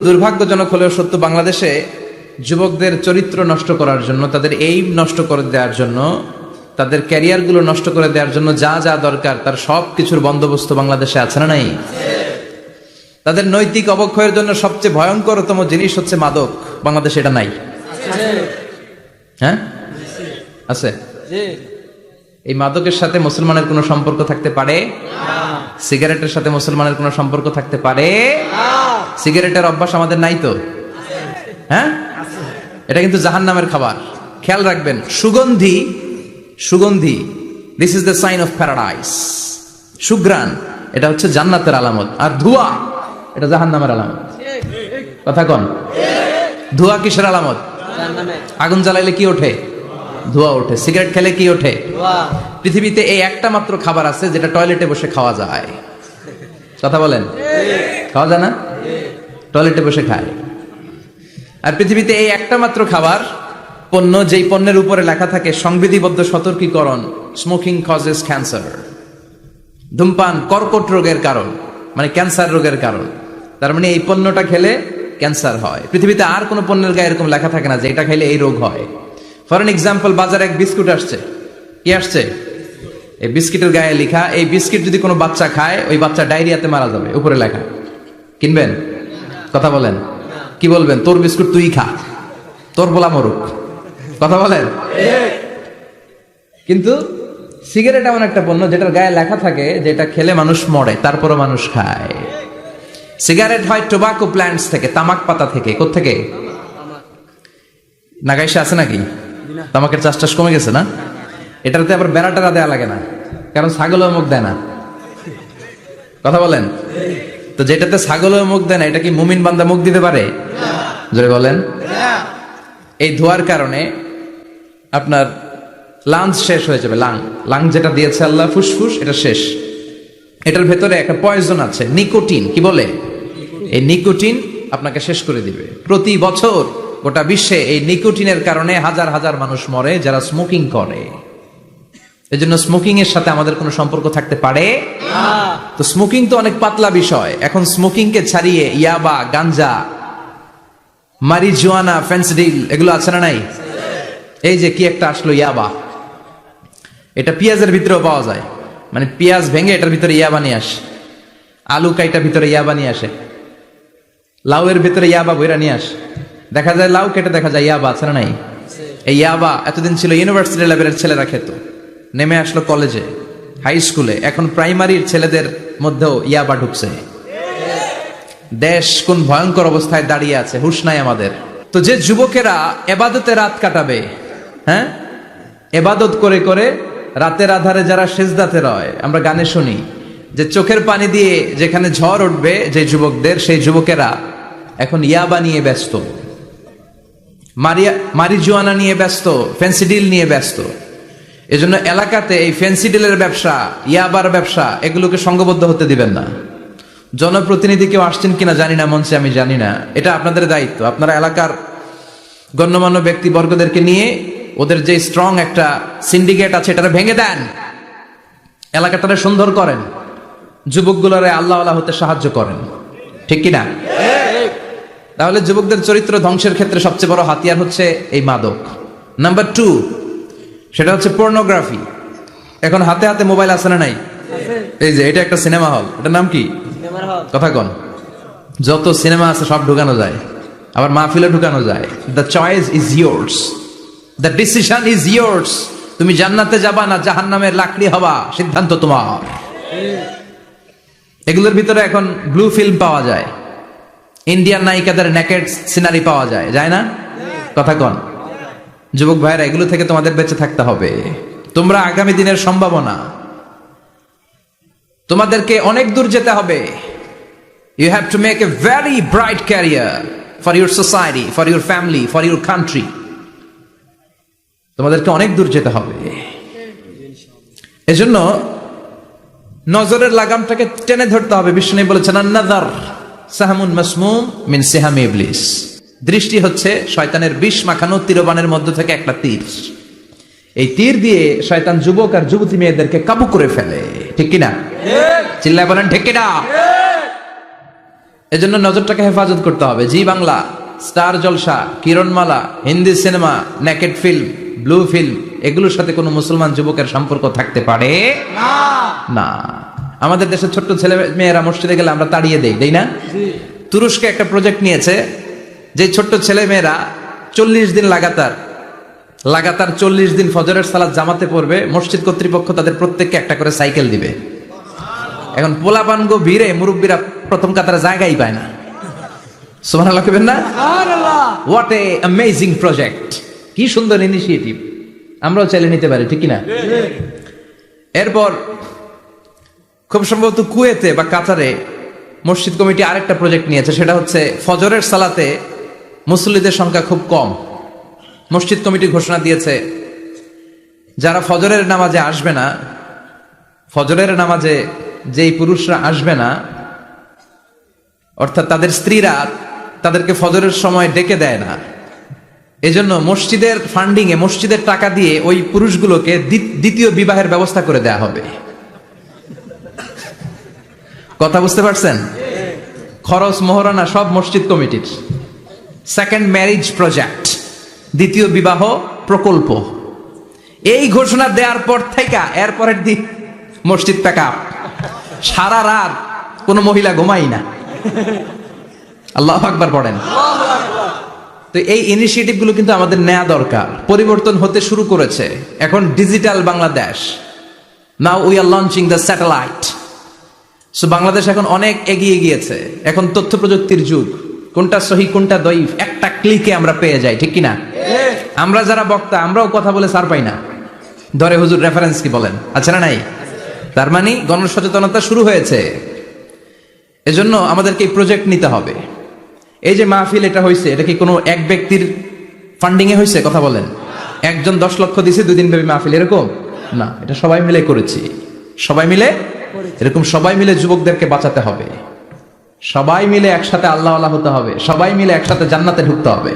দুর্ভাগ্যজনক হলেও সত্য বাংলাদেশে যুবকদের চরিত্র নষ্ট করার জন্য তাদের এই নষ্ট করে দেওয়ার জন্য তাদের ক্যারিয়ারগুলো নষ্ট করে দেওয়ার জন্য যা যা দরকার তার সব কিছুর বন্দোবস্ত বাংলাদেশে আছে না নাই? তাদের নৈতিক অবক্ষয়ের জন্য সবচেয়ে ভয়ঙ্করতম জিনিস হচ্ছে মাদক। বাংলাদেশে এটা নাই? হ্যাঁ? আছে। এই মাদকের সাথে মুসলমানের কোনো সম্পর্ক থাকতে পারে? সিগারেটের সাথে মুসলমানের কোনো সম্পর্ক থাকতে পারে? সিগারেটের অভ্যাস আমাদের নাই তো? হ্যাঁ? এটা কিন্তু জাহান নামের খাবার। খেয়াল রাখবেন সুগন্ধি সুগন্ধি this is the sign of paradise সুগ্রান এটা হচ্ছে জান্নাতের আলামত। আর ধোঁয়া এটা জাহান নামের আলামত কথা কন। ধোঁয়া কিসের আলামত? আগুন জ্বালাইলে কি ওঠে? ধোঁয়া ওঠে। সিগারেট খেলে কি ওঠে? পৃথিবীতে এই একটা মাত্র খাবার আছে যেটা টয়লেটে বসে খাওয়া যায়। কথা বলেন? খাওয়া যায় না? টয়লেটে বসে খায়। আর পৃথিবীতে এই একটা মাত্র খাবার পণ্য যেই পণ্যের উপরে লেখা থাকে সংবিধিবদ্ধ সতর্কীকরণ স্মোকিং কজেস ক্যান্সার ধূমপান কর্কট রোগের কারণ মানে ক্যান্সার রোগের কারণ। তার মানে এই পণ্যটা খেলে ক্যান্সার হয়। পৃথিবীতে আর কোনো পণ্যের গায়ে এরকম লেখা থাকে না যে এটা খেলে এই রোগ হয়। ফর এন এক্সাম্পল বাজারে এক বিস্কুট আসছে। কি আসছে? এই বিস্কিটের গায়ে লেখা, এই বিস্কিট যদি কোনো বাচ্চা খায়, ওই বাচ্চা ডায়রিয়াতে মারা যাবে। উপরে লেখা। কিনবেন? কথা বলেন। কি বলবেন? তোর বিস্কুট তুই খা। তোর বলা মরুক। কথা বলেন? কিন্তু সিগারেট এমন একটা পণ্য যেটার গায়ে লেখা থাকে যেটা খেলে মানুষ মরে, তারপরও মানুষ খায়। সিগারেট হয় টোবাকো প্ল্যান্টস থেকে, তামাক পাতা থেকে। থেকে নাগাইশে আছে নাকি? তামাকের চাষ টাস কমে গেছে না? এটাতে আবার বেড়াটারা দেয়া লাগে না। কারণ ছাগলও মুখ দেয় না। কথা বলেন? তো যেটাতে ছাগলও মুখ দেয় না, এটা কি মুমিন বান্দা মুখ দিতে পারে? জোরে বলেন। এই ধোয়ার কারণে আপনার লাঞ্চ শেষ হয়ে যাবে, লাং। লাং যেটা দিয়েছে আল্লাহ, ফুসফুস, এটা শেষ। এটার ভেতরে একটা পয়জন আছে, নিকোটিন। কি বলে? এই নিকোটিন আপনাকে শেষ করে দিবে। প্রতি বছর গোটা বিশ্বে এই নিকোটিনের কারণে হাজার হাজার মানুষ মরে যারা স্মোকিং করে। এই জন্য স্মোকিং এর সাথে আমাদের কোনো সম্পর্ক থাকতে পারে? তো স্মোকিং তো অনেক পাতলা বিষয়। এখন স্মোকিং কে ছাড়িয়ে ইয়াবা, গাঞ্জা মারিজুয়ানা ফেন্সিডিল এগুলো আছে না নাই? এই যে কি একটা আসলো ইয়াবা। এটা পেঁয়াজের ভিতরেও পাওয়া যায়। মানে পেঁয়াজ ভেঙে এটার ভিতরে ইয়াবা নিয়ে আসে। আলু কাইটার ভিতরে ইয়াবা নিয়ে আসে। লাউয়ের ভিতরে ইয়াবা বইরা নিয়ে আসে। দেখা যায় লাউ কেটে দেখা যায় ইয়াবা, আছে না নাই? এই ইয়াবা এতদিন ছিল ইউনিভার্সিটি লেভেলের ছেলেরা খেত। নেমে আসলো কলেজে হাই স্কুলে এখন প্রাইমারির ছেলেদের মধ্যেও ইয়াবা ঢুকছে। দেশ কোন ভয়ঙ্কর অবস্থায় দাঁড়িয়ে আছে, হুশ নাই আমাদের। তো যে যুবকেরা এবাদতে রাত কাটাবে হ্যাঁ? এবাদত করে করে রাতের আধারে যারা সেজদাতে রয়, আমরা গানে শুনি যে চোখের পানি দিয়ে যেখানে ঝড় উঠবে যে যুবকদের, সেই যুবকেরা এখন ইয়াবা নিয়ে ব্যস্ত। মারিয়া মারিজুয়ানা নিয়ে ব্যস্ত ফেন্সিডিল নিয়ে ব্যস্ত। এজন্য এলাকাতে এই ফেন্সিডিলের ব্যবসা, ইয়াবার ব্যবসা, এগুলোকে সংঘবদ্ধ হতে দিবেন না। জনপ্রতিনিধি কেউ আসছেন কিনা জানি না, মঞ্চে আমি জানি না। এটা আপনাদের দায়িত্ব। আপনারা এলাকার গণ্যমান্য ব্যক্তিবর্গদেরকে নিয়ে ওদের যে স্ট্রং একটা সিন্ডিকেট আছে এটা ভেঙে দেন। এলাকাটারে সুন্দর করেন। যুবকগুলোরে আল্লাহ আল্লাহ হতে সাহায্য করেন। ঠিক কিনা? তাহলে যুবকদের চরিত্র ধ্বংসের ক্ষেত্রে সবচেয়ে বড় হাতিয়ার হচ্ছে এই মাদক। নাম্বার টু সেটা হচ্ছে পর্নোগ্রাফি এখন হাতে হাতে মোবাইল আছে না নাই? এই যে এটা একটা সিনেমা হল এটার নাম কি? কথা কন। যত সিনেমা আছে সব ঢুকানো যায়। আবার মাহফিলে ঢুকানো যায়। The choice is yours the decision is yours তুমি জান্নাতে যাবা না জাহান্নামের লাকড়ি হবা সিদ্ধান্ত তোমার। এগুলোর ভিতরে এখন ব্লু ফিল্ম পাওয়া যায়। ইন্ডিয়ান নায়িকাদের নেকেট সিনারি পাওয়া যায় যায় না? কথা কন। যুবক ভাইরা এগুলো থেকে তোমাদের বেঁচে থাকতে হবে। তোমরা আগামী দিনের সম্ভাবনা। তোমাদেরকে অনেক দূর যেতে হবে। You have to make a very bright career for your society for your family for your country তোমাদেরকে অনেক দূর যেতে হবে। এজন্য নজরের লাগামটাকে টেনে ধরতে হবে। বিষ্ণু বলেছেন নাদার সাহামুন মাসমুম মিন সিহাম ইবলিস। দৃষ্টি হচ্ছে শয়তানের বিষ মাখানো তীরবানের মধ্য থেকে একটা তীর। এই তীর দিয়ে শয়তান যুবক আর যুবতী মেয়েদেরকে কাবু করে ফেলে। ঠিক কিনা চিল্লায় বলেন ঠিক কিনা এজন্য নজরটাকে হেফাজত করতে হবে। Zee Bangla Star Jalsha Kiranmala Hindi cinema naked film blue film এগুলোর সাথে কোনো মুসলমান যুবকের সম্পর্ক থাকতে পারে? না। আমাদের দেশের ছোট্ট ছেলে মেয়েরা মসজিদে গেলে আমরা তাড়িয়ে দেই তাই না? তুরস্কে একটা প্রজেক্ট নিয়েছে যে ছোট্ট ছেলে মেয়েরা চল্লিশ দিন লাগাতার লাগাতার চল্লিশ দিন ফজরের সালাদ জামাতে পড়বে মসজিদ কর্তৃপক্ষ তাদের প্রত্যেককে একটা করে সাইকেল দিবে। এখন পোলাপানগো ভিড়ে মুরব্বীরা প্রথম কাতারে জায়গাই পায় না। সুমান কেবেন না? হোয়াট এ অ্যামেজিং প্রজেক্ট কি সুন্দর ইনিশিয়েটিভ আমরাও চাইলে নিতে পারি ঠিক না? এরপর খুব সম্ভবত কুয়েতে বা কাতারে মসজিদ কমিটি আরেকটা প্রজেক্ট নিয়েছে, সেটা হচ্ছে ফজরের সালাতে মুসল্লিদের সংখ্যা খুব কম। মসজিদ কমিটি ঘোষণা দিয়েছে, যারা ফজরের নামাজে আসবে না, ফজরের নামাজে যেই পুরুষরা আসবে না, অর্থাৎ তাদের স্ত্রীরা তাদেরকে ফজরের সময় ডেকে দেয় না। এজন্য মসজিদের ফান্ডিংয়ে মসজিদের টাকা দিয়ে ওই পুরুষগুলোকে দ্বি- দ্বিতীয় বিবাহের ব্যবস্থা করে দেয়া হবে। কথা বুঝতে পারছেন? খরচ মোহরানা সব মসজিদ কমিটির। সেকেন্ড ম্যারেজ প্রজেক্ট দ্বিতীয় বিবাহ প্রকল্প। এই ঘোষণা দেওয়ার পর থেকে এরপরের দিন মসজিদ প্যাক সারা রাত কোনো মহিলা ঘুমাই না। আল্লাহ আকবার পড়েন। তো এই ইনিশিয়েটিভগুলো কিন্তু আমাদের নেওয়া দরকার। পরিবর্তন হতে শুরু করেছে। এখন digital Bangladesh. Now we are launching the satellite so Bangladesh এখন অনেক এগিয়ে গিয়েছে। এখন তথ্য প্রযুক্তির যুগ। কোনটা সহি, কোনটা দইফ একটা ক্লিকে আমরা পেয়ে যাই, ঠিক কিনা? আমরা যারা বক্তা, আমরাও কথা বলে সার পাই না। ধরে হুজুর রেফারেন্স কি বলেন? আচ্ছা না নাই? তার মানে গণসচেতনতা শুরু হয়েছে। এজন্য আমাদেরকে এই প্রজেক্ট নিতে হবে। এই যে মাহফিল এটা হয়েছে এটা কি কোনো এক ব্যক্তির ফান্ডিং এ হয়েছে কথা বলেন। একজন দশ লক্ষ দিছে, দুই দিন মাহফিল, এরকম? না, এটা সবাই মিলে করেছি। সবাই মিলে এরকম সবাই মিলে যুবকদেরকে বাঁচাতে হবে। সবাই মিলে একসাথে আল্লাহ আল্লাহ হতে হবে। সবাই মিলে একসাথে জান্নাতে ঢুকতে হবে।